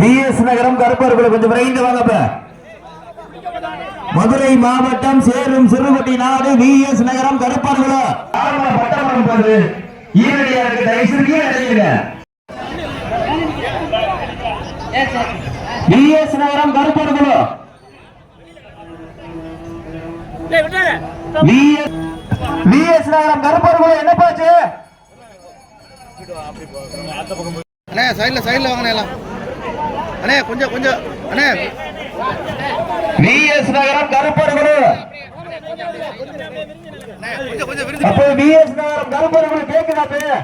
PS நகரம் கருப்பர்கள் கொஞ்சம் விரைந்து வாங்கப்ப. மதுரை மாவட்டம் சேரும் சிறுகுட்டி நாடு விஎஸ் நகரம் கருப்பர்களோ நகரம் கருப்பர்களோ விஎஸ் நகரம் கருப்பர்களோ என்ன போச்சு? அண்ணே சைடில் சைடில் எல்லாம். அண்ணே கொஞ்சம் கொஞ்சம் அண்ணே. விஎஸ் நகரம் அப்போ விஎஸ் நகரம் கருப்பர்கள் கேக்குதா பேரு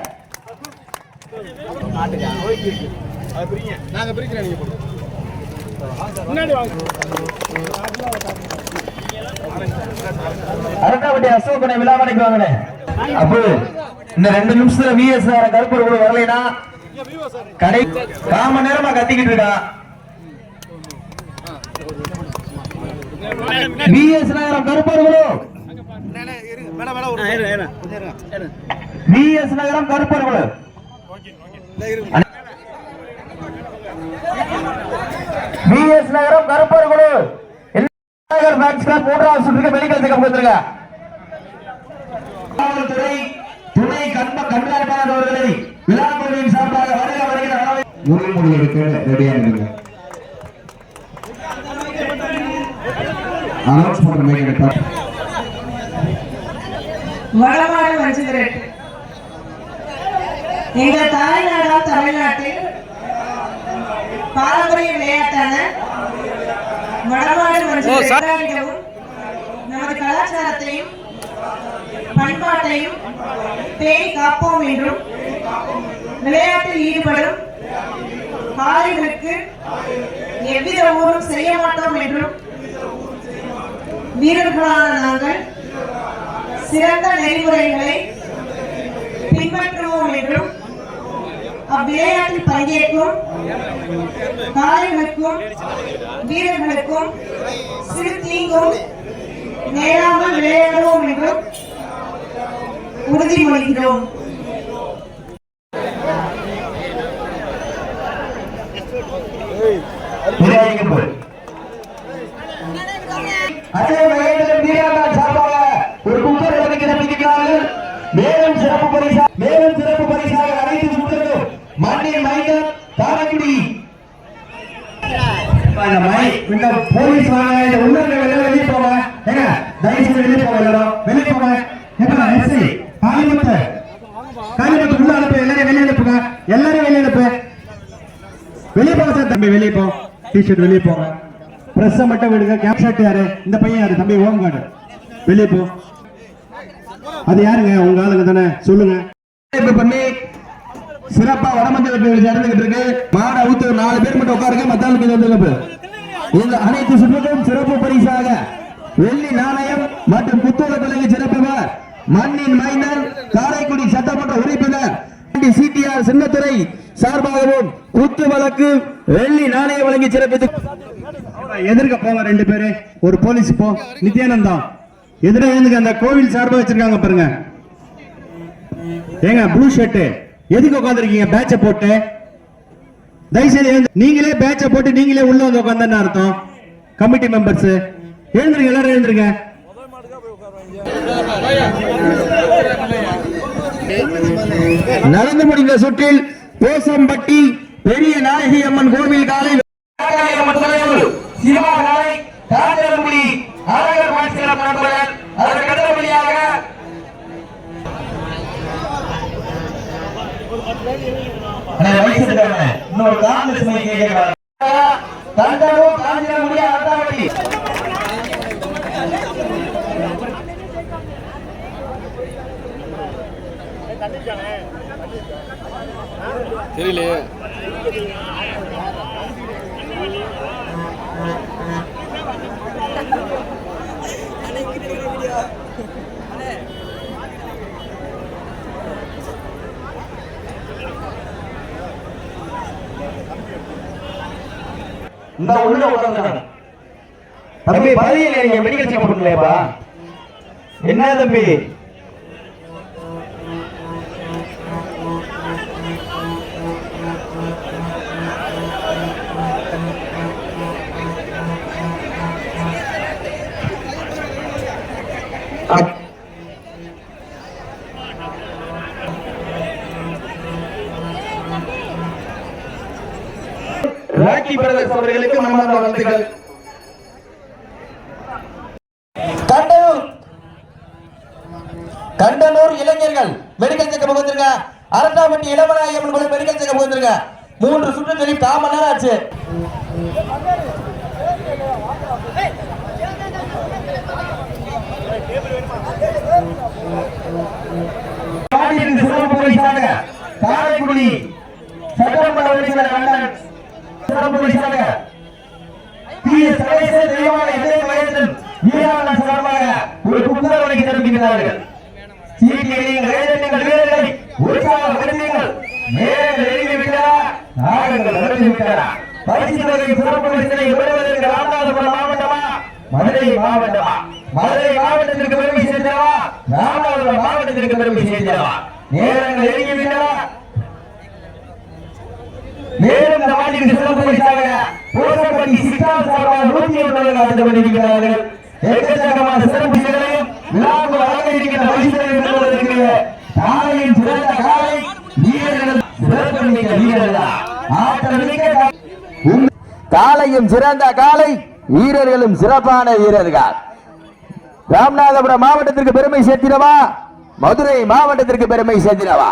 நாங்கள் பிரிக்கிறேன் அசோகனை அப்போ இந்த ரெண்டு நிமிஷத்துல விஎஸ் நகரம் கருப்பர்கள் வரலைனா கடை காம நேரமா கத்திக்கிட்டு இருக்கா? விஎஸ் நகரம் கருப்பர்களோ விஎஸ் நகரம் விஎஸ் நகரம் நகர் மேட்ச் கிளப் மூன்றாவது சுற்றுக்கு வெளிக்கலத்துக்கு கொடுத்துருங்க துணை கண்காணிப்பாளர் அவர்களை விழாக்குழுவின் சார்பாக வருக வருகிற உறுதிமொழி எடுக்க ரெடியாக இருங்க அனௌன்ஸ் பண்ணுங்க வடமாடு வஞ்சிக்கிறேன் எங்கள் தாய்நாடா தமிழ்நாட்டில் பாரம்பரிய விளையாட்டான வடமாடு நமது கலாச்சாரத்தையும் பண்பாட்டையும் பேணி காப்போம் என்றும் விளையாட்டில் ஈடுபடும் காரிகளுக்கு எவ்வித ஊரும் செய்ய மாட்டோம் என்றும் வீரர்களான நாங்கள் சிறந்த நெறிமுறைகளை பின்பற்றுவோம் என்றும் அவ்விளையாட்டில் பங்கேற்கும் காளைகளுக்கும் வீரர்களுக்கும் சிறு தீங்கும் நேராமல் விளையாடுவோம் என்றும் உறுதிமொழிகிறோம். விநாயகப்பூர் அதே சார்பாக ஒரு குக்கர் வழங்கி மேலும் சிறப்பு பரிசா மேலும் சிறப்பு பரிசாக அனைத்து சுற்றுகளும் மண்ணின் இந்த போலீஸ் வாங்க இந்த உள்ளங்க வெளியே வெளியே போங்க ஏங்க வெளியே போங்க வெளியே போங்க எப்ப எஸ்ஐ காளிமுத்து காளிமுத்து உள்ள அனுப்பு எல்லாரும் வெளியே அனுப்புங்க. எல்லாரும் வெளியே அனுப்பு. வெளியே போங்க சார். தம்பி வெளியே போ. டிஷர்ட் வெளியே போங்க பிரஸ் மட்டும் விடுங்க. கேப் ஷர்ட் யாரு? இந்த பையன் யாரு? தம்பி ஓம் கார்டு வெளியே போ. அது யாருங்க? உங்க ஆளுங்க தானே? சொல்லுங்க. பண்ணி சிறப்பா வடமஞ்சள் நடந்துகிட்டு இருக்கு. மாட ஊத்து நாலு பேர் மட்டும் உட்காருங்க. மத்த ஆளுக்கு வந்து இந்த அனைத்து சுற்றுக்கும் சிறப்பு பரிசாக வெள்ளி நாணயம் மற்றும் புத்தகங்களுக்கு சிறப்புவர் மண்ணின் மைந்தன் காரைக்குடி சட்டமன்ற உறுப்பினர் சிடிஆர் சின்னத்துறை சார்பாகவும் குத்து வழக்கு வெள்ளி நாணயம் வழங்கி சிறப்பித்து எதிர்க்க போங்க ரெண்டு பேரு. ஒரு போலீஸ் போ. நித்யானந்தா எதிர எழுந்துங்க அந்த கோவில் சார்பா வச்சிருக்காங்க பாருங்க. ஏங்க ப்ளூ ஷர்ட் எதுக்கு உட்காந்துருக்கீங்க பேட்ச போட்டு. தயவுசெய்து நீங்களே பேட்ச போட்டு நீங்களே உள்ள வந்து உட்காந்தன்னு அர்த்தம். கமிட்டி மெம்பர்ஸ் எழுந்துருங்க எல்லாரும் எழுந்துருங்க. நடந்து முடிந்த சுற்றில் பேசம்பட்டி பெரிய நாயகி அம்மன் கோவில் காலை சிவா நாளை காஞ்சனகுடி அழகர் மாசிரம் நண்பர்கள் அதற்கு அடுத்தபடியாக. இன்னொரு காங்கிரஸ் தெரியலையே. இந்த உள்ள உட்கார்ந்துட்டாங்க தம்பி பதவியில் நீங்க மெடிக்கல் செக்அப் பண்ணலையாப்பா என்ன தம்பி? அவர்களுக்கு நம்ம வாழ்த்துக்கள். கண்டனூர். கண்டனூர் இளைஞர்கள் மெடிக்கல் செக்கப் வந்திருக்க அரட்டாப்பட்டி இளவராயம் கூட மெடிக்கல் செக்கப் வந்திருக்க மூன்று சுற்று சொல்லி கால் மணி நேரம் ஆச்சு. காரைக்குடி சட்டமன்ற உறுப்பினர் அண்ணன் சிறப்பு பரிசாக பி தெய்வான இதய வயதில் வீராளன் சார்பாக ஒரு புத்தக தெரிவிக்கிறார்கள் சீக்கியங்கள் வேதனைகள் வீரர்களை உற்சாகப்படுத்துங்கள். நேரம் பரிசு தொகை சிறப்பு பரிசனை பெறுவதற்கு ராமநாதபுரம் மாவட்டமா? மதுரை மாவட்டமா? மதுரை மாவட்டத்திற்கு பெருமை சேர்த்தவா ராமநாதபுரம் மாவட்டத்திற்கு பெருமை சேர்த்தவா நேரங்கள் நெருங்கி மேலும் இந்த மாநில சிறப்பு பரிசாக போசப்பட்டி சித்தால் சார்பாக நூத்தி ஒன்பது நடந்து கொண்டிருக்கிறார்கள். எக்கச்சக்கமான சிறப்பு பரிசுகளையும் விழாவுக்கு வழங்க இருக்கிற பரிசுகளையும் பெறுவதற்கு காலையின் சிறந்த காலை வீரர்கள் சிறப்பு மிக்க வீரர்களா. ஆற்றல் மிக்க காலையும் சிறந்த காலை வீரர்களும் சிறப்பான வீரர்கள். ராமநாதபுரம் மாவட்டத்திற்கு பெருமை சேர்த்தினவா மதுரை மாவட்டத்திற்கு பெருமை சேர்த்தினவா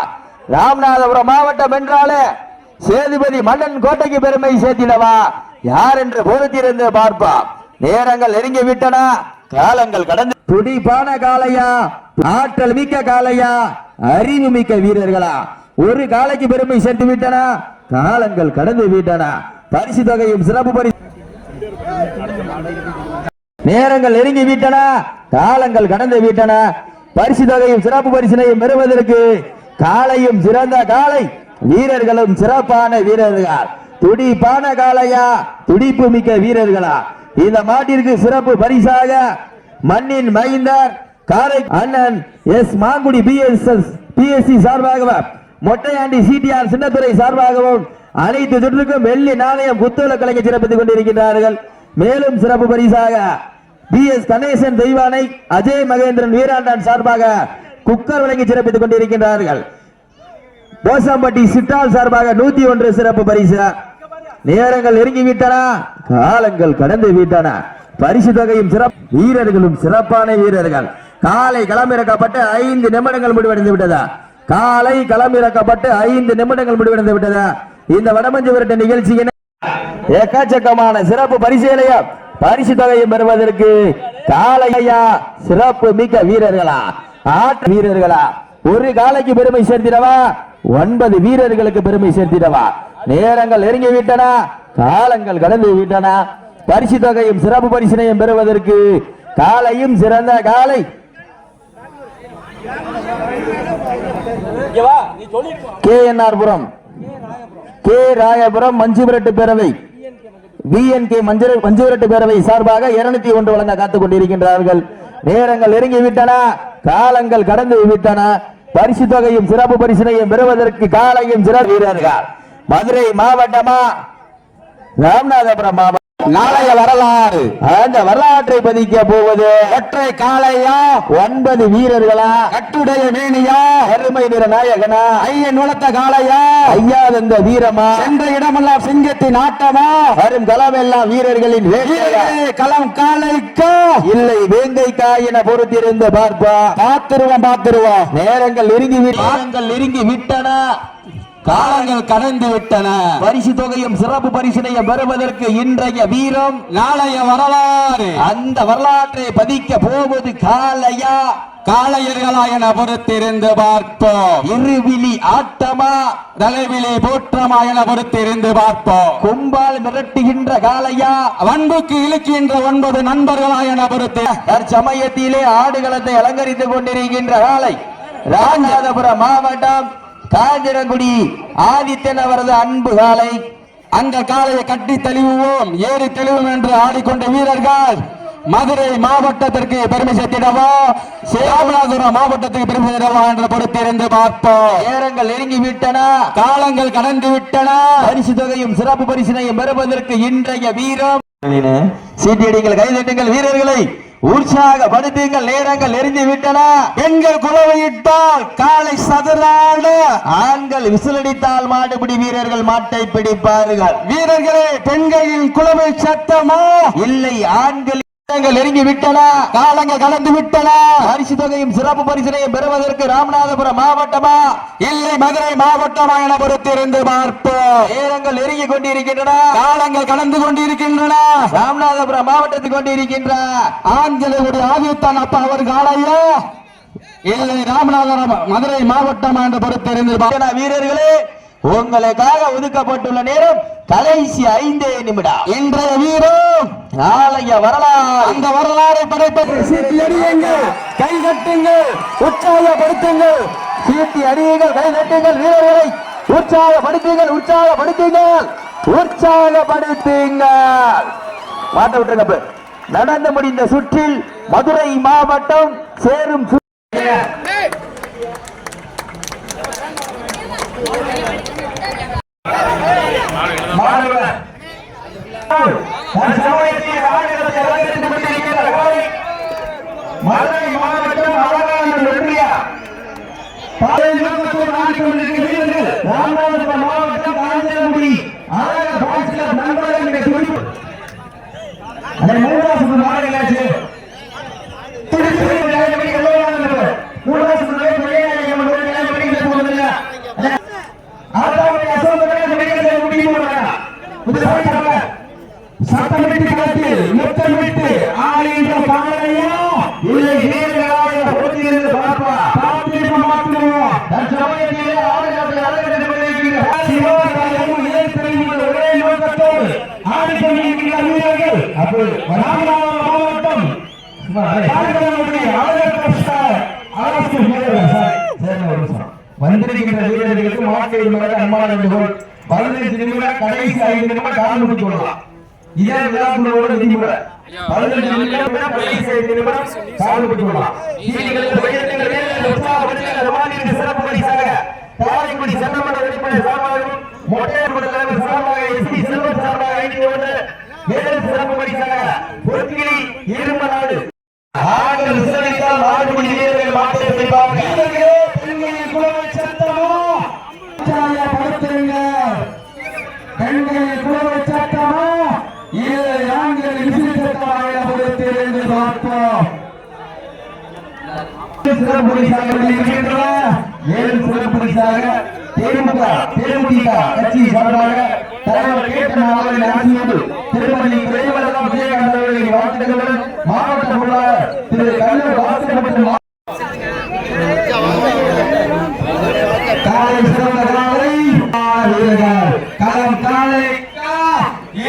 ராமநாதபுரம் மாவட்டம் என்றாலே சேதுபதி மன்னன் கோட்டைக்கு பெருமை சேர்த்தினவா யார் என்று பொறுத்திருந்து பார்ப்போம் நேரங்கள் நெருங்கி விட்டன. காலங்கள் கடந்து துடிப்பான காளையா? ஆற்றல் மிக்க காளையா? அறிவு மிக்க வீரர்களா? ஒரு காலைக்கு பெருமை சேர்த்து விட்டன. காலங்கள் கடந்து விட்டன. பரிசு தொகையும் சிறப்பு பரிசு நேரங்கள் நெருங்கி விட்டன. காலங்கள் கடந்து விட்டன. பரிசு தொகையும் சிறப்பு பரிசினையும் பெறுவதற்கு காலையும் சிறந்த காலை வீரர்களும் சிறப்பான வீரர்கள். துடிப்பான காளையா? துடிப்பு மிக்க வீரர்களா? இந்த மாட்டிற்கு சிறப்பு பரிசாக மண்ணின் மைந்தர் காரை அண்ணன் எஸ் மாங்குடி பிஎஸ்எஸ் பிஎஸ்சி சார்பாகவும் மொட்டையாண்டி சிடிஆர் சின்னத்துறை சார்பாகவும் அனைத்து சுற்றுக்கும் வெள்ளி நாணயம் புத்தக கலைஞர் சிறப்பித்துக் கொண்டிருக்கிறார்கள் மேலும் சிறப்பு பரிசாக பி எஸ் கணேசன் தெய்வானை அஜய் மகேந்திரன் வீராண்டான் சார்பாக குக்கர் வழங்கி சிறப்பித்துக் கொண்டிருக்கின்றார்கள். போசம்பட்டி சிட்டால் சார்பாக நூத்தி ஒன்று சிறப்பு பரிசு. நேரங்கள் நெருங்கி விட்டன காலங்கள் கடந்து விட்டன. பரிசு தொகையும் சிறப்பு வீரர்களும் சிறப்பான வீரர்கள். காலை களமிறக்கப்பட்டு ஐந்து நிமிடங்கள் முடிவடைந்து விட்டதா. காலை களமிறக்கப்பட்டு ஐந்து நிமிடங்கள் முடிவடைந்து விட்டதா. இந்த வடமஞ்சு விரட்ட நிகழ்ச்சியின் எக்கச்சக்கமான சிறப்பு பரிசீலையும் பரிசு தொகையும் பெறுவதற்கு காலையா சிறப்பு மிக்க வீரர்களா? ஆட்ட வீரர்களா? ஒரு காலைக்கு பெருமை சேர்த்திடவா? ஒன்பது வீரர்களுக்கு பெருமை சேர்த்திடவா? நேரங்கள் நெருங்கி விட்டன காலங்கள் கடந்து விட்டன பரிசு தொகையும் சிறப்பு பரிசினையும் பெறுவதற்கு காலையும் சிறந்த காலை. கே புரம். கே ராயபுரம் மஞ்சுவிரட்டு பேரவை. மஞ்சள் மஞ்சுவிரட்டு பேரவை சார்பாக இருநூத்தி ஒன்று வழங்க காத்துக் கொண்டிருக்கின்றார்கள். நேரங்கள் நெருங்கி விட்டன காலங்கள் கடந்து விட்டன பரிசு தொகையும் சிறப்பு பரிசினையும் பெறுவதற்கு காலையும் சிறப்பு வீரர்கள். மதுரை மாவட்டமா? ராமநாதபுரம் மாவட்டம். நாளைய வரலாறு. அந்த வரலாற்றை பதிக்க போவது ஒற்றை காளையா? ஒன்பது வீரர்களா? கட்டுடைய மேனியா? அருமை நிற நாயகனா ஐயன் வளர்த்த காளையா? ஐயா இந்த வீரமா? சென்ற இடமெல்லாம் சிங்கத்தின் ஆட்டமா? வரும் களம் எல்லாம் வீரர்களின் களம் காளைக்கா? இல்லை வேங்கைக்கா என பொறுத்திருந்து பார்ப்பா. பார்த்துருவோம் பார்த்துருவோம். நேரங்கள் நெருங்கி நேரங்கள் நெருங்கி விட்டன காலங்கள் கடந்து விட்டன. பரிசு தொகையும் சிறப்பு பரிசினையும் பெறுவதற்கு இன்றைய வீரம் நாளைய வரலாறு. அந்த வரலாற்றை பதிக்க போவது காலையா காளையர்களா என பொறுத்திருந்து பார்ப்போம். இருவிழி ஆட்டமா? தலைவிழி போற்றமா என பொறுத்திருந்து பார்ப்போம். கும்பால் மிரட்டுகின்ற காளையா? வன்புக்கு இழுக்கின்ற ஒன்பது நண்பர்களா என பொறுத்து தற்சமயத்திலே ஆடுகளத்தை அலங்கரித்துக் கொண்டிருக்கின்ற காளை. ராமநாதபுரம் மாவட்டம் காஞ்சிரங்குடி ஆதித்தன் அவரது அன்பு காலை. அந்த காலையை கட்டி தெளிவுவோம். ஏறி தெளிவோம் என்று ஆடிக்கொண்ட வீரர்கள் மதுரை மாவட்டத்திற்கு பெருமை சேர்த்திடவா சேராமநாதபுரம் மாவட்டத்துக்கு பெருமை சேர்த்திடவா என்று பொறுத்திருந்து பார்ப்போம். நேரங்கள் நெருங்கி விட்டன. காலங்கள் கடந்து விட்டன. பரிசு தொகையும் சிறப்பு பரிசினையும் பெறுவதற்கு இன்றைய வீரம். சீட்டியடிங்கள் கைதட்டுங்கள் வீரர்களை. உற்சாகப்படுத்தீங்கள் நேரங்கள் நெருங்கி விட்டன பெண்கள் குலவையிட்டால் காலை சதுராட ஆண்கள் விசிலடித்தால் மாடுபிடி வீரர்கள் மாட்டை பிடிப்பார்கள். வீரர்களே பெண்களின் குலவை சத்தமா? இல்லை ஆண்கள் நெருங்கி விட்டன. காலங்கள் கலந்து விட்டன. பரிசு தொகையும் சிறப்பு பரிசனையும் பெறுவதற்கு ராமநாதபுரம் மாவட்டமா? இல்லை மதுரை மாவட்டமா என பொறுத்திருந்து பார்ப்போம். நேரங்கள் நெருங்கி கொண்டிருக்கின்றன. காலங்கள் கலந்து கொண்டிருக்கின்றன. ராமநாதபுரம் மாவட்டத்தில் கொண்டிருக்கின்ற ஆண்களுடைய ஆதித்தான் அப்பா அவர் காலையா இல்லை ராமநாதபுரம் மதுரை மாவட்டம் என்று பொறுத்திருந்து வீரர்களே உங்களுக்காக ஒதுக்கப்பட்டுள்ள நேரம் கடைசி ஐந்தே நிமிடம். இன்றைய வீரம் நாளைய வரலாறு. அந்த வரலாறை அடியுங்கள் கை கட்டுங்கள் உற்சாகப்படுத்துங்கள். சீட்டி அடியுங்கள் கை கட்டுங்கள் வீரர்களை உற்சாகப்படுத்துங்கள் உற்சாகப்படுத்துங்கள். உற்சாகப்படுத்துங்கள். மாட்ட விட்டுருங்க. நடந்து முடிந்த சுற்றில் மதுரை மாவட்டம் சேரும் சு- மாணவர் சமயத்தில் ஆயிரத்தி அறுபத்தி கொண்டிருக்கிற கோவை மதுரை மாவட்டம் அழகான ஒன்றியா பாதை நோக்கத்தோடு ஆடிக்கொண்டிருக்கிற வீரர்கள் ராமநாதபுரம் மாவட்டம் காஞ்சனகுடி அழக பாசிலர் நண்பர்கள் என்ற குறிப்பு அதை மூன்றாவது மாநிலாச்சு மூன்றாவது ஆட்டாவுடைய அசோகனை முடிக்க முடியுமா புதுசாக சட்டமிட்டு காத்து முத்தமிட்டு ஆளுகின்ற பாடலையா இல்லை வீரர்களாக போட்டியிருந்து பார்ப்பா. பார்த்து மாற்றுவோம் தற்சமயத்திலே ஆளுநரை அழகிட்டு கொண்டிருக்கிற சிவகாரியமும் இயற்கையும் ஒரே நோக்கத்தோடு ஆடிக்கொண்டிருக்கிற வீரர்கள். அப்போ ராமநாதபுரம் மாவட்டம் அரசு வீரர்கள். சார் வந்திருக்கின்ற வீரர்களுக்கு மாற்று அன்பான பதினைந்து நிமிடம் கடைசி ஐந்து நிமிடம் காலம் கொள்ளலாம். இதே விழாக்குழுவோட விதிமுறை பதினைந்து நிமிடம் கடைசி ஐந்து நிமிடம் காலம் கொள்ளலாம் வீரர்களுக்கு பயிற்சிகள் வீரர்கள் உற்சாகப்படுத்துகிற மாநில சிறப்பு பரிசாக காரைக்குடி சட்டமன்ற உறுப்பினர் சார்பாகவும் மொட்டையர் தலைவர் சார்பாக எஸ்பி செல்வம் சார்பாக ஐந்து ஒன்று வேறு சிறப்பு பரிசாக பொற்கிளி இரும்பு நாடு ஆண்கள் விசாரித்தால் மாடுபிடி வீரர்கள் மாட்டை பிடிப்பாங்க வீரர்களே பெண்களின் குலவை சத்தமோ உற்சாகப்படுத்துங்க பெண்களின் குலவை சத்தமோ இல்லை ஆண்கள் விசிறி சத்தமாக பொறுத்திருந்து பார்ப்போம் சிறப்பு பரிசாக இருக்கின்றன. ஏழு சிறப்பு பரிசாக திமுக தேமுதிக கட்சி சார்பாக தலைவர் கேட்டன் அவர்களின் ஆசியோடு திருப்பதி விரைவெல்லாம் விஜயகாந்த் அவர்களின் வாழ்த்துக்களுடன் மாவட்ட பொருளாளர் திரு கல்லூர் வாசல் மற்றும் மா- காலை சிறந்த காலை வீரர்கள் களம் காலை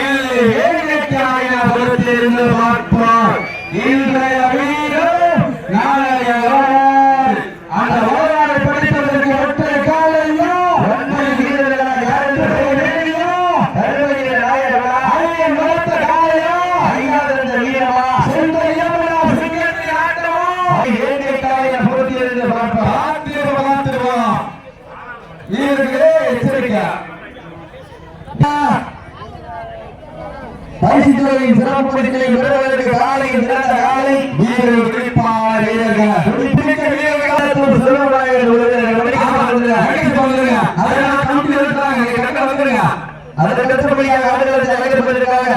இல்லை வேகக்காய பொறுத்திருந்து பார்ப்போம் இன்றைய வீரர் நாளைய வரலாறு. அந்த வரலாறை படிப்பதற்கு ஒற்றை காலையோ ஒற்றை வீரர்களாக யார் என்று சொல்ல வேண்டுமோ? தருமபுரி நாயகர்களா? அரியன் வளர்த்த காளையா? ஐயாவிருந்த வீரமா? சென்ற யமுனா சிங்கத்தின் ஆட்டமா? வேட்டைக்காரனை பொறுத்திருந்து பார்ப்போம். பார்த்திருவோம், பார்த்திருவோம். வீரர்களே எச்சரிக்கை பரிசுத்துறையின் சிறப்பு பரிசுகளை பெறுவதற்கு காலை சிறந்த காலை. வீரர்கள் குறிப்பான வீரர்கள். சிறுவனாக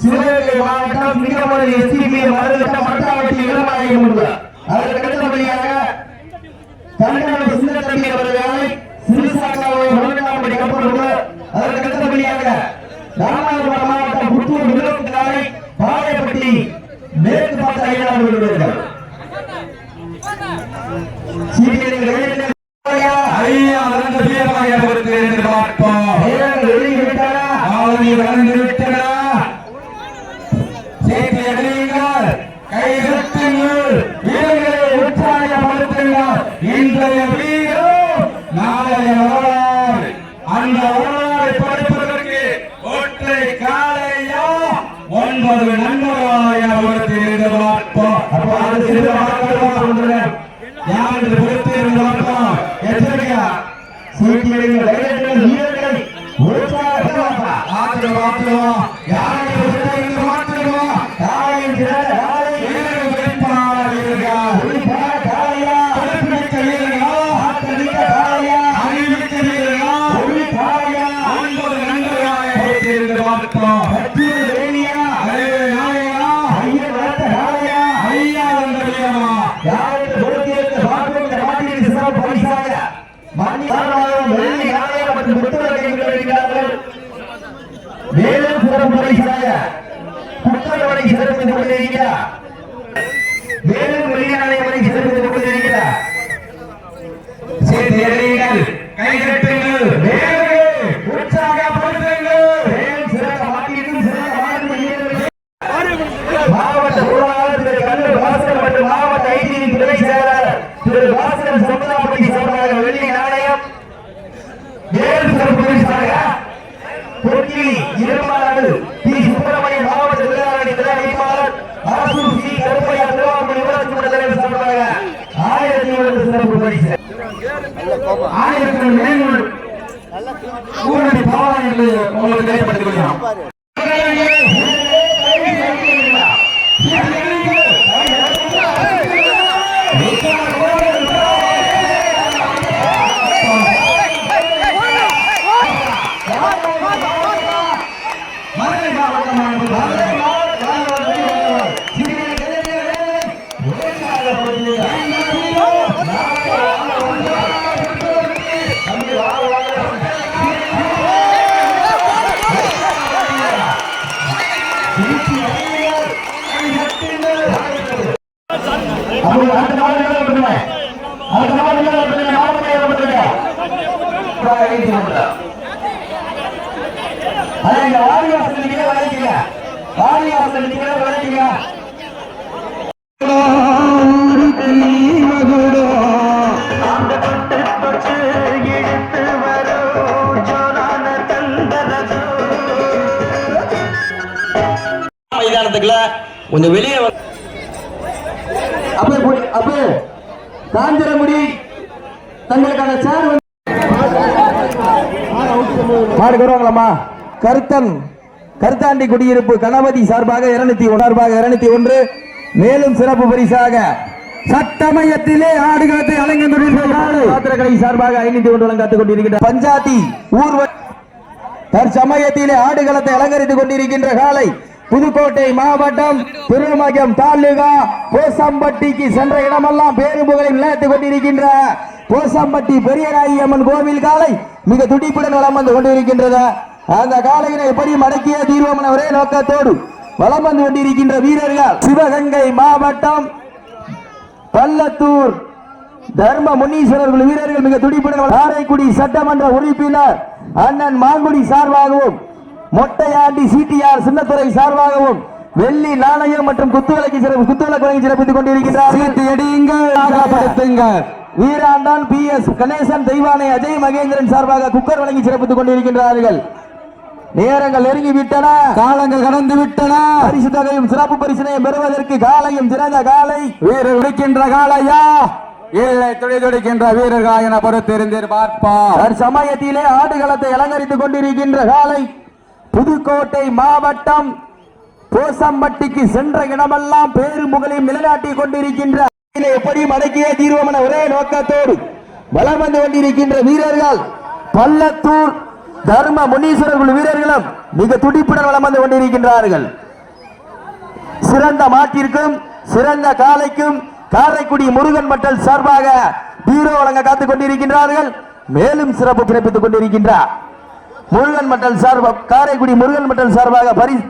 சிவகங்கை மாவட்டம் மிகமலை எஸ்டிபி மருந்துட்ட மட்டாவட்டி இளமாயம் உண்டு அதற்கு அடுத்தபடியாக கண்டன சின்னத்தம்பி அவர்களை சிறுசாக்காவை முதலாம்படி கப்பல் அதற்கு அடுத்தபடியாக ராமநாதபுரம் மாவட்டம் புத்தூர் விழுப்புரத்தை பாளையப்பட்டி மேற்கு பார்த்த காஞ்சரமுடி தங்களுக்கான சேர் வருவாங்களாமா கருத்தன் கருத்தாண்டி குடியிருப்பு கணபதி சார்பாக இருநூத்தி சார்பாக இருநூத்தி ஒன்று. மேலும் சிறப்பு பரிசாக சட்டமயத்திலே ஆடுகளத்தை அலங்கை சார்பாக ஐநூத்தி ஒன்று வழங்காத்துக் கொண்டிருக்கின்ற பஞ்சாதி ஊர்வ தற்சமயத்திலே ஆடுகளத்தை அலங்கரித்துக் கொண்டிருக்கின்ற காலை புதுக்கோட்டை மாவட்டம் திருமகம் தாலுகா போசம்பட்டிக்கு சென்ற இடமெல்லாம் பேரும்புகளை நிலைத்துக் கொண்டிருக்கின்ற போசம்பட்டி பெரியராயி அம்மன் கோவில் காலை மிக துடிப்புடன் வளம் வந்து கொண்டிருக்கின்றது. அந்த காலையினை எப்படி மடக்கிய தீர்வமன ஒரே நோக்கத்தோடு வளம் வந்து கொண்டிருக்கின்ற வீரர்கள் சிவகங்கை மாவட்டம் பள்ளத்தூர் தர்ம முன்னீஸ்வரர்கள் வீரர்கள் மிக துடிப்புடன் காரைக்குடி சட்டமன்ற உறுப்பினர் அண்ணன் மாங்குடி சார்பாகவும் மொட்டையாண்டி சிடிஆர் சின்னத்துறை சார்பாகவும் வெள்ளி நாணயம் மற்றும் குத்துவிளக்கு சிறப்பு குத்துவிளக்கு வழங்கி சிறப்பித்துக் கொண்டிருக்கின்றார் வீராண்டான் பி எஸ் கணேசன் தெய்வானை அஜய் மகேந்திரன் சார்பாக குக்கர் வழங்கி சிறப்பித்துக் கொண்டிருக்கின்றார்கள். நேரங்கள் நெருங்கி விட்டன காலங்கள் கடந்து விட்டன பரிசு தொகையும் சிறப்பு பரிசினையும் பெறுவதற்கு காலையும் சிறந்த காலை. வீரர் உடைக்கின்ற காலையா? இல்லை துடி துடிக்கின்ற வீரர்களா என பொறுத்திருந்தீர் பார்ப்போம். சமயத்திலே ஆடுகளத்தை அலங்கரித்துக் கொண்டிருக்கின்ற காலை. புதுக்கோட்டை மாவட்டம் போசம்பட்டிக்கு சென்ற இடமெல்லாம் பேருமுகளையும் நிலைநாட்டிக் கொண்டிருக்கின்ற இதிலே எப்படி மடக்கிய தீர்வோம் என ஒரே நோக்கத்தோடு வளம் வந்து கொண்டிருக்கின்ற வீரர்கள் பள்ளத்தூர் தர்ம முனீஸ்வரர் குழு வீரர்களும் மிக துடிப்புடன் வளம் வந்து கொண்டிருக்கின்றார்கள். சிறந்த மாட்டிற்கும் சிறந்த காலைக்கும் காரைக்குடி முருகன் மட்டல் சார்பாக பீரோ வழங்க காத்துக் கொண்டிருக்கின்றார்கள். மேலும் சிறப்பு பிறப்பித்துக் கொண்டிருக்கின்றார். முருகன் மட்டல் சார்பாக காரைக்குடி முருகன் மட்டல் சார்பாக பரிசு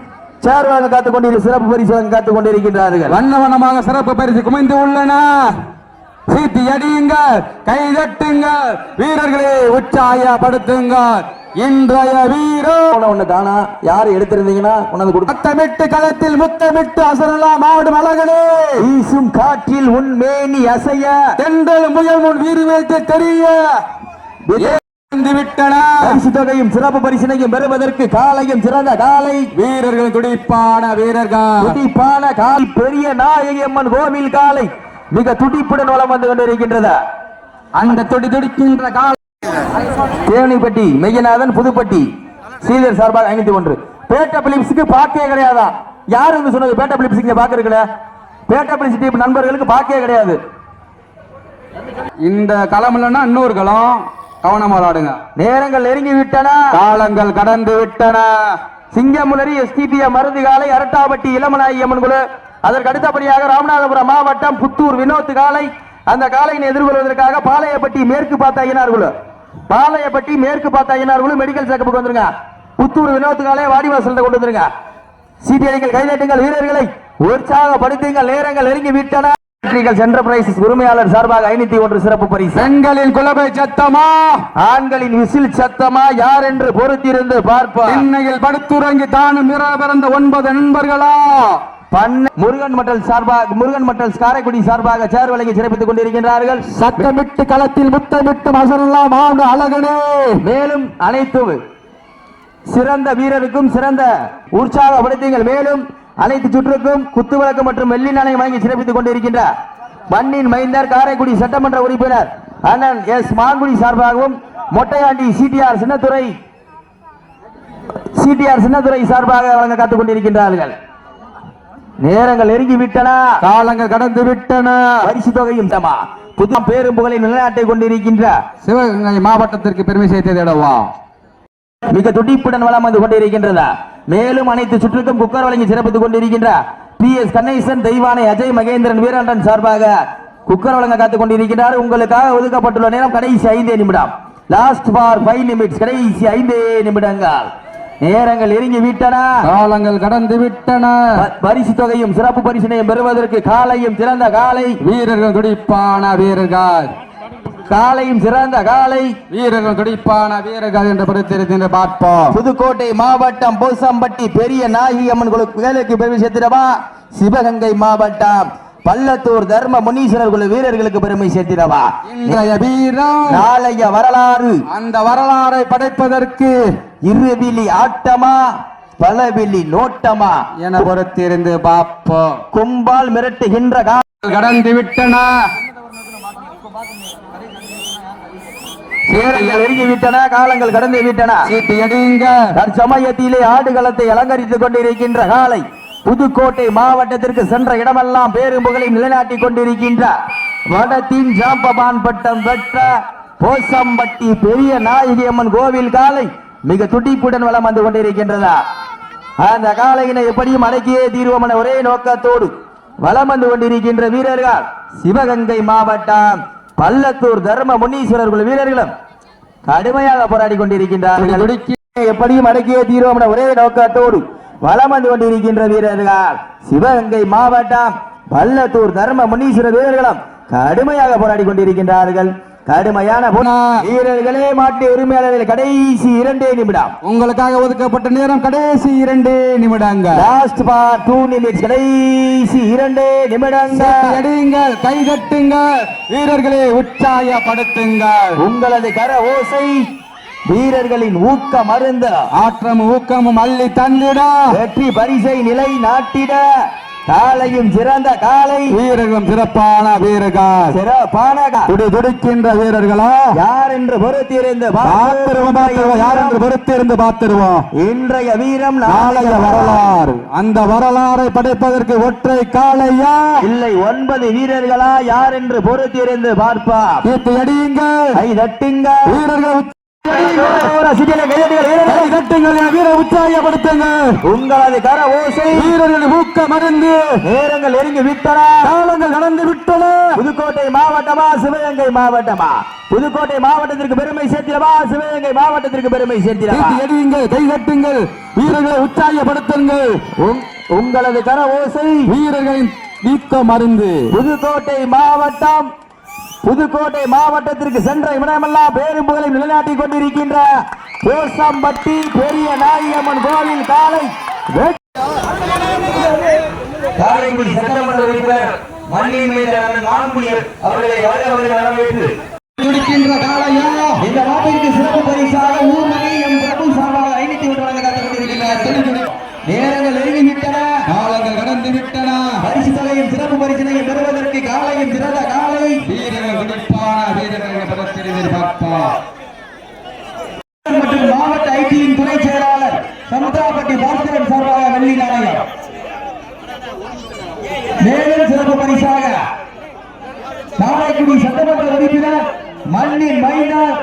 சேர் வழங்க காத்துக் கொண்டிருக்கிற சிறப்பு பரிசு காத்துக் கொண்டிருக்கின்றார்கள். வண்ண வண்ணமாக சிறப்பு பரிசு குமைந்து உள்ளன. சீட்டி அடியுங்க கை தட்டுங்க வீரர்களே உற்சாகப்படுத்துங்க இன்றைய வீரோ ஒண்ணு தானா? யாரு எடுத்திருந்தீங்கன்னா கொண்டாந்து கொடுக்க முத்தமிட்டு களத்தில் முத்தமிட்டு அசரலாம் ஆடும் அழகனே. வீசும் காற்றில் உன் மேனி அசைய தென்றல் முயல் முன் வீறு வைத்து தெரிய. சிறப்பு பரிசினையும் பெறுவதற்கு காலையும் சிறந்த காலை. வீரர்கள் துடிப்பான வீரர்கள். துடிப்பான கால். பெரிய நாயகி அம்மன் கோவில் காலை மிக துடிப்புடன் வலம் வந்து கொண்டிருக்கின்றது. அந்த துடி துடிக்கின்ற கால. தேவனிப்பட்டி மெய்யநாதன் புதுப்பட்டி ஸ்ரீதர் சார்பாக ஐநூத்தி ஒன்று. பேட்ட பிலிப்ஸுக்கு பாக்கே கிடையாதா? யாரு வந்து சொன்னது பேட்ட பிலிப்ஸ் இங்க பாக்குறீங்கள பேட்ட பிலிப்ஸ் நண்பர்களுக்கு பாக்கே கிடையாது. இந்த களம் இல்லைன்னா இன்னொரு களம். கவனமா விளாடுங்க. நேரங்கள் நெருங்கி விட்டன காலங்கள் கடந்து விட்டன சிங்கமுனரி எஸ்டிபிய மருது காலை அரட்டாப்பட்டி இளமநாயகி அம்மன் குழு. அதற்கு அடுத்தபடியாக ராமநாதபுரம் மாவட்டம் புத்தூர் வினோத் காலை. அந்த காலையினை எதிர்கொள்வதற்காக பாளையப்பட்டி மேற்கு பார்த்த ஐயனார் குழு. பாளையப்பட்டி மேற்கு பார்த்த ஐயனார்களும் மெடிக்கல் செக்கப்புக்கு வந்துருங்க. புத்தூர் வினோத்துக்காலே வாடிவாசல்ல கொண்டு வந்துருங்க. சீட்டியடிகள் கைதட்டுங்கள் வீரர்களை. உற்சாகப்படுத்துங்கள். நேரங்கள் நெருங்கி விட்டன சென்ற பிரைஸ் உரிமையாளர் சார்பாக ஐநூத்தி ஒன்று சிறப்பு பரிசு. பெண்களின் குலபை சத்தமா? ஆண்களின் விசில் சத்தமா? யார் என்று பொறுத்திருந்து பார்ப்பார் இன்னையில் படுத்துறங்கி தானும் பிறந்த ஒன்பது நண்பர்களா? முருகன் மட்டல் சார்பாக முருகன் மட்டல் காரைக்குடி சார்பாக சேர் வழங்கி சிறப்பித்துக் கொண்டிருக்கின்றார்கள். சத்தமிட்டு களத்தில் முத்தமிட்டு மசரெல்லாம் ஆண்டு அழகனே. மேலும் அனைத்து சிறந்த வீரருக்கும் சிறந்த உற்சாகப்படுத்துங்கள். மேலும் அனைத்து சுற்றுக்கும் குத்துவிளக்கு மற்றும் வெள்ளி நாணயம் வழங்கி சிறப்பித்துக் கொண்டிருக்கின்றார் மண்ணின் மைந்தர் காரைக்குடி சட்டமன்ற உறுப்பினர் அண்ணன் எஸ் மாங்குடி சார்பாகவும் மொட்டையாண்டி சிடிஆர் சின்னத்துறை சிடிஆர் சின்னத்துறை சார்பாக வழங்க காத்துக் கொண்டிருக்கின்றார்கள். நேரங்கள் நெருங்கி விட்டன காலங்கள் கடந்து விட்டன. பரிசு தொகையும் தமா. புது பேரும் புகழை நிலைநாட்டிக் கொண்டிருக்கின்ற சிவகங்கை மாவட்டத்திற்கு பெருமை சேர்த்ததிடவா மிக துடிப்புடன் வளம் வந்து கொண்டிருக்கின்றதா மேலும் அனைத்து சுற்றுக்கும் குக்கர் வழங்கி சிறப்பித்துக் கொண்டிருக்கின்ற பி எஸ் கணேசன் தெய்வானை அஜய் மகேந்திரன் வீரண்டன் சார்பாக குக்கர் வழங்க காத்துக் கொண்டிருக்கிறார் உங்களுக்காக ஒதுக்கப்பட்டுள்ள நேரம் கடைசி ஐந்தே நிமிடம். லாஸ்ட் ஃபார் ஃபைவ் நிமிட்ஸ் கடைசி ஐந்தே நிமிடங்கள். நேரங்கள் நெருங்கி விட்டன. காலங்கள் கடந்து விட்டன. பரிசு தொகையும் சிறப்பு பரிசினையும் பெறுவதற்கு காலையும் சிறந்த காலை. வீரர்கள் துடிப்பான வீரர்கள். காலையும் சிறந்த காலை வீரர்கள் துடிப்பான வீரர்கள் என்று படுத்திருக்கின்ற பார்ப்போம். புதுக்கோட்டை மாவட்டம் போசம்பட்டி பெரிய நாயகி அம்மன் வேலைக்கு பெருமை சேர்த்திடவா? சிவகங்கை மாவட்டம் பள்ளத்தூர் தர்ம முனீஸ்வரர் குழு வீரர்களுக்கு பெருமை சேர்த்திடவா? இன்றைய வீரம் நாளைய வரலாறு. அந்த வரலாறை படைப்பதற்கு இருவிழி ஆட்டமா பலவிழி நோட்டமா? என பொறுத்திருந்து பார்ப்போம். கும்பால் மிரட்டுகின்ற கடந்து விட்டன? நேரங்கள் நெருங்கி விட்டன காலங்கள் கடந்து விட்டன தற்சமயத்திலே ஆடுகளத்தை அலங்கரித்துக் கொண்டிருக்கின்ற காலை புதுக்கோட்டை மாவட்டத்திற்கு சென்ற இடமெல்லாம் பேரும் புகழை நிலைநாட்டிக் கொண்டிருக்கின்ற வடத்தின் ஜாம்பபான் பட்டம் பெற்ற போசம்பட்டி பெரிய நாயகி அம்மன் கோவில் காலை மிக துடிப்புடன் வலம் வந்து கொண்டிருக்கின்றதா? அந்த காலையினை எப்படியும் அடக்கியே தீர்வோம் என ஒரே நோக்கத்தோடு வலம் வந்து கொண்டிருக்கின்ற வீரர்கள் சிவகங்கை மாவட்டம். பள்ளத்தூர் தர்ம முன்னீஸ்வரர் குழு வீரர்களும் கடுமையாக போராடி கொண்டிருக்கின்றார்கள். எப்படியும் அடக்கிய தீர்வோம் என ஒரே நோக்கத்தோடு வளம் வந்து கொண்டிருக்கின்ற வீரர்கள். சிவகங்கை மாவட்டம் பள்ளத்தூர் தர்ம முன்னீஸ்வரர் வீரர்களும் கடுமையாக போராடி கொண்டிருக்கின்றார்கள். கடுமையான வீரர்களே மாட்டு உரிமையாளர்கள் கடைசி இரண்டே நிமிடம். உங்களுக்காக ஒதுக்கப்பட்ட நேரம் கடைசி இரண்டு நிமிடங்கள் லாஸ்ட் பார் டூ நிமிட்ஸ் கடைசி இரண்டே நிமிடங்கள் எடியுங்கள் கை தட்டுங்கள் வீரர்களை உற்சாகப்படுத்துங்கள் உங்களது கர ஓசை வீரர்களின் ஊக்க மருந்து ஆற்றமும் ஊக்கமும் அள்ளி தந்திட. வெற்றி பரிசை நிலை நாட்டிட காலையும் சிறந்த காலை. வீரர்களும் சிறப்பான வீரர்கள். சிறப்பான துடி துடிக்கின்ற வீரர்களா? யார் என்று பொறுத்திருந்து பார்த்திருவோம் யார் என்று பொறுத்திருந்து பார்த்திருவோம் இன்றைய வீரம் நாளைய வரலாறு. அந்த வரலாறை படைப்பதற்கு ஒற்றை காளையா? இல்லை ஒன்பது வீரர்களா? யார் என்று பொறுத்திருந்து பார்ப்பா சீட்டு எடியுங்கள் கை தட்டுங்க வீரர்கள் உங்களது கர ஓசை வீரர்களின் ஊக்க மருந்து நேரங்கள் நெருங்கி விட்டன. காலங்கள் கடந்து விட்டன. புதுக்கோட்டை மாவட்டமா சிவகங்கை மாவட்டமா? புதுக்கோட்டை மாவட்டத்திற்கு பெருமை சேர்த்திடவா சிவகங்கை மாவட்டத்திற்கு பெருமை சேர்த்திடவா? சீட்டு எடியுங்கள் கை தட்டுங்கள் வீரர்களை உற்சாகப்படுத்துங்கள். உங்- உங்களது கர ஓசை வீரர்களின் நீக்க மருந்து புதுக்கோட்டை மாவட்டம் புதுக்கோட்டை மாவட்டத்திற்கு சென்ற இடமெல்லாம் பேரும் புகழை நிலைநாட்டிக் கொண்டிருக்கின்ற கோசம்பட்டி பெரிய நாயம்மன் கோவில் காலை வெற்றி- காரைக்குடி சட்டமன்ற உறுப்பினர் மண்ணின் மீது மாண்புயர் அவர்களை வரவேற்று இந்த நாட்டிற்கு சிறப்பு பரிசாக ஊர்மணி எம் பிரபு சார்பாக ஐநூத்தி ஒன்று வழங்க காத்துக் கொண்டிருக்கிறார் நேரங்கள் நெருங்கி விட்டன காலங்கள் கடந்து விட்டன பரிசு தொகையும் சிறப்பு பரிசினையும் பெறுவதற்கு காலையும் சிறந்த காலை வீரர்கள் துடிப்பான வீரர்கள் எதிர்பார்ப்பார் மற்றும் மாவட்ட ஐடியின் துணை செயலாளர் சமுதாபட்டி பாஸ்கரன் சார்பாக வெள்ளி நாணயம். மேலும் சிறப்பு பரிசாக காரைக்குடி சட்டமன்ற உறுப்பினர் மண்ணின் மைனர்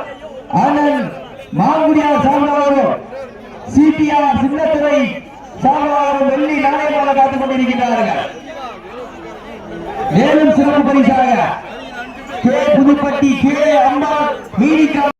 அண்ணன் மாங்குடியார் சார்பாகவும் சிபிஆர் சின்னத்துறை சார்பாகவும் வெள்ளி நாணயமாக காத்துக் கொண்டிருக்கிறார்கள் மேலும் சிறப்பு பரிசாக கே புதுப்பட்டி கே அம்மா மீனிக்கா